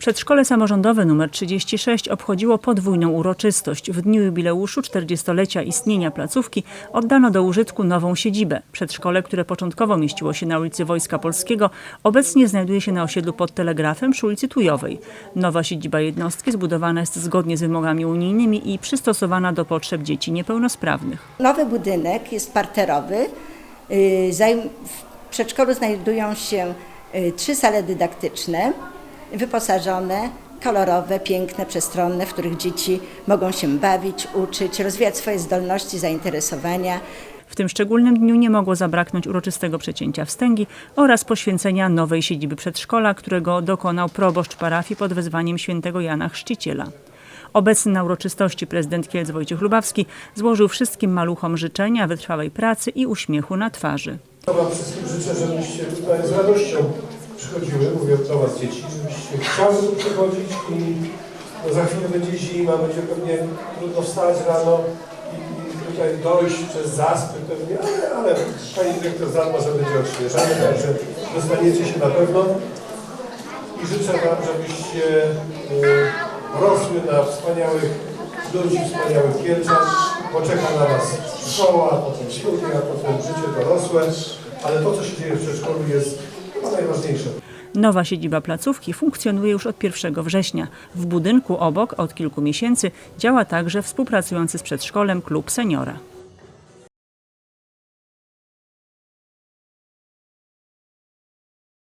Przedszkole samorządowe nr 36 obchodziło podwójną uroczystość. W dniu jubileuszu 40-lecia istnienia placówki oddano do użytku nową siedzibę. Przedszkole, które początkowo mieściło się na ulicy Wojska Polskiego, obecnie znajduje się na osiedlu pod Telegrafem przy ulicy Tujowej. Nowa siedziba jednostki zbudowana jest zgodnie z wymogami unijnymi i przystosowana do potrzeb dzieci niepełnosprawnych. Nowy budynek jest parterowy. Zajm- W przedszkolu znajdują się yy, trzy sale dydaktyczne, wyposażone, kolorowe, piękne, przestronne, w których dzieci mogą się bawić, uczyć, rozwijać swoje zdolności, zainteresowania. W tym szczególnym dniu nie mogło zabraknąć uroczystego przecięcia wstęgi oraz poświęcenia nowej siedziby przedszkola, którego dokonał proboszcz parafii pod wezwaniem świętego Jana Chrzciciela. Obecny na uroczystości prezydent Kielc Wojciech Lubawski złożył wszystkim maluchom życzenia wytrwałej pracy i uśmiechu na twarzy. Wam wszystkim życzę, żebyście tutaj z radością przychodziły, mówię do Was dzieci, żebyście chciały tu przychodzić i no za chwilę będzie zima, będzie pewnie trudno wstać rano i, i tutaj dojść przez zaspy pewnie, ale, ale Pani Dyrektor zadba, że będzie odświeżanie, także dostaniecie się na pewno. I życzę Wam, żebyście y, rosły na wspaniałych ludzi, wspaniałych Kielczan, bo czeka na Was szkoła, potem studia, potem życie dorosłe, ale to, co się dzieje w przedszkolu jest Nowa siedziba placówki funkcjonuje już od 1 września. W budynku obok od kilku miesięcy działa także współpracujący z przedszkolem klub seniora.